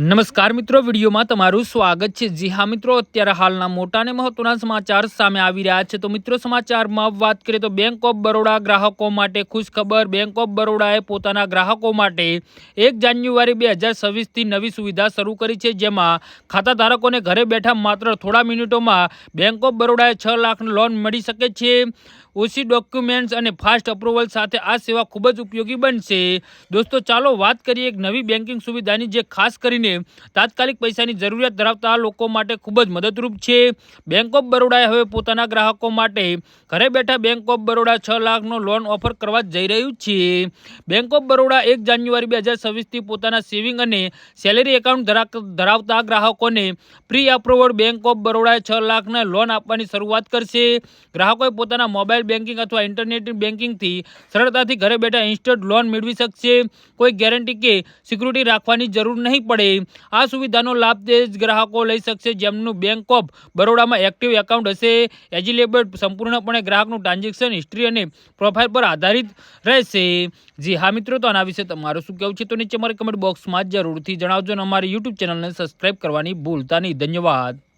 નમસ્કાર મિત્રો, વિડીયોમાં તમારું સ્વાગત છે. જી હા મિત્રો, અત્યારે હાલના મોટા અને મહત્વના સમાચાર સામે આવી રહ્યા છે. તો મિત્રો, સમાચારમાં વાત કરીએ તો બેંક ઓફ બરોડા ગ્રાહકો માટે ખુશ ખબર બેંક ઓફ બરોડાએ પોતાના ગ્રાહકો માટે એક જાન્યુઆરી બે હજાર છવ્વીસથી નવી સુવિધા શરૂ કરી છે, જેમાં ખાતા ધારકોને ઘરે બેઠા માત્ર થોડા મિનિટોમાં બેંક ઓફ બરોડાએ છ લાખની લોન મળી શકે છે. ઓછી ડોક્યુમેન્ટ્સ અને ફાસ્ટ અપ્રુવલ સાથે આ સેવા ખૂબ જ ઉપયોગી બનશે. દોસ્તો, ચાલો વાત કરીએ એક નવી બેન્કિંગ સુવિધાની, જે ખાસ કરીને તાત્કાલિક પૈસાની જરૂરિયાત ધરાવતા લોકો માટે ખૂબ જ મદદરૂપ છે. બેંક ઓફ બરોડાએ હવે પોતાના ગ્રાહકો માટે ઘરે બેઠા બેંક ઓફ બરોડા છ લાખનો લોન ઓફર કરવા જઈ રહ્યું છે. બેંક ઓફ બરોડા એક જાન્યુઆરી બે હજાર છવ્વીસથી પોતાના સેવિંગ અને સેલેરી એકાઉન્ટ ધરા- ધરાવતા ગ્રાહકોને પ્રી અપ્રુવડ બેંક ઓફ બરોડાએ છ લાખના લોન આપવાની શરૂઆત કરશે. ગ્રાહકોએ પોતાના મોબાઈલ બેન્કિંગ અથવા ઇન્ટરનેટ બેન્કિંગથી સરળતાથી ઘરે બેઠા ઇન્સ્ટન્ટ લોન મેળવી શકશે. કોઈ ગેરંટી કે સિક્યુરિટી રાખવાની જરૂર નહીં પડે. આ સુવિધાનો લાભ તે જ ગ્રાહકો લઈ શકશે જેમનું બેંક ઓફ બરોડામાં એક્ટિવ એકાઉન્ટ હશે. એજિલેબલ સંપૂર્ણપણે ગ્રાહકનું ટ્રાન્ઝેક્શન હિસ્ટ્રી અને પ્રોફાઇલ પર આધારિત રહેશે. જી હા મિત્રો, તો આના વિશે તમારું શું કહેવું છે તો નીચે મારી કમેન્ટ બોક્સમાં જરૂરથી જણાવજો અને અમારી યુટ્યુબ ચેનલને સબસ્ક્રાઈબ કરવાની ભૂલતા નહીં. ધન્યવાદ.